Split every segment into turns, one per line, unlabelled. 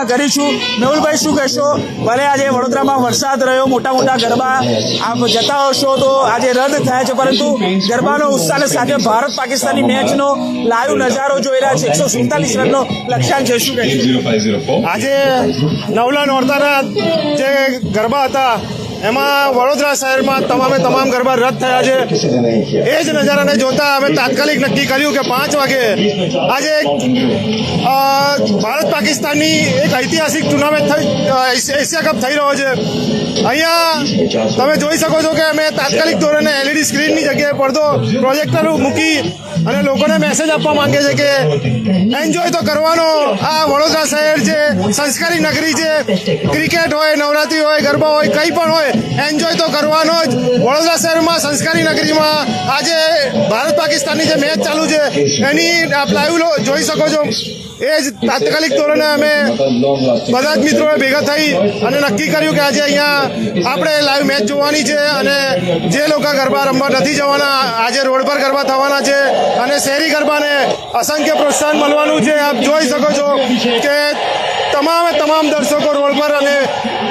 પ્રયત્ન કરીશું. મેહુલભાઈ, શું કહેશો? ભલે આજે વડોદરામાં વરસાદ રહ્યો મોટા મોટા ગરબા આપ જતા હશો તો આજે રદ થયા છે, પરંતુ ગરબાનો ઉત્સાહ સાથે ભારત પાકિસ્તાનની મેચનો લાઈવ નજારો જોઈ રહ્યા છે. એકસો સુડતાલીસ રનનો લક્ષ્યાંક છે. શું કહેશો?
આજે નવલા નોરતાના જે ગરબા હતા એમાં વડોદરા શહેરમાં તમામે તમામ ગરબા રદ થયા છે. એ જ નજારાને જોતા અમે તાત્કાલિક નક્કી કર્યું કે પાંચ વાગે આજે ભારત પાકિસ્તાનની એક ઐતિહાસિક ટુર્નામેન્ટ થઈ એશિયા કપ થઈ રહ્યો છે. અહીંયા તમે જોઈ શકો છો કે અમે તાત્કાલિક ધોરણે એલઈડી સ્ક્રીનની જગ્યાએ પડદો પ્રોજેક્ટર મૂકી અને લોકોને મેસેજ આપવા માંગે છે કે એન્જોય તો કરવાનો આ વડોદરા શહેર છે. સંસ્કારી નગરી છે ક્રિકેટ હોય, નવરાત્રી હોય, ગરબા હોય, કંઈ પણ હોય, એન્જોય તો કરવાનો જ. વડોદરા શહેરમાં સંસ્કારી નગરીમાં આજે ભારત પાકિસ્તાનની જે મેચ ચાલુ છે, એની આપ લાઈવ જોઈ શકો છો. એ જ તાત્કાલિક ધોરણે અમે બધા જ મિત્રોએ ભેગા થઈ અને નક્કી કર્યું કે આજે અહીંયા આપણે લાઈવ મેચ જોવાની છે અને જે લોકો ગરબા રમવા નથી જવાના, આજે રોડ પર ગરબા થવાના છે અને શહેરી ગરબાને અસંખ્ય પ્રોત્સાહન મળવાનું છે. આપ જોઈ શકો છો કે તમામે તમામ દર્શકો રોડ પર અને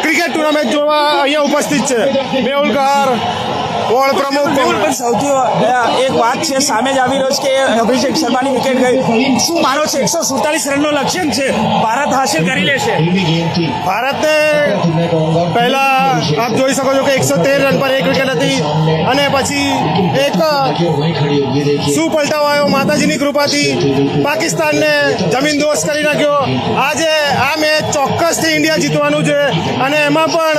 ક્રિકેટ ટુર્નામેન્ટ જોવા અહીંયા ઉપસ્થિત છે. મેહુલ કહાર વોર્ડ પ્રમુખ
પણ સૌથી એક વાત છે સામે જ આવી રહ્યો છે કે અભિષેક શર્માની વિકેટ ગઈ. શું માનો છે? એકસો સુડતાલીસ રનનો લક્ષ્ય છે. ભારત હાસિલ કરી લેશે.
ભારતે પહેલા આપ જોઈ શકો છો કે એકસો તેર રન પર એક વિકેટ હતી. અને પછી એક શું પલટાવ આવ્યો માતાજીની કૃપાથી પાકિસ્તાનને જમીન દોષ કરી નાખ્યો. આજે આ મેચ ચોક્કસથી ઇન્ડિયા જીતવાનું છે અને એમાં પણ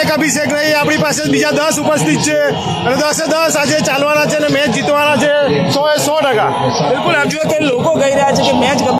એક અભિષેક રહી આપણી પાસે બીજા દસ ઉપસ્થિત છે અને દસે દસ આજે ચાલવાના છે અને મેચ જીતવાના છે. સો એ સો ટકા.
બિલકુલ આપ જો કે લોકો કહી રહ્યા છે કે મેચ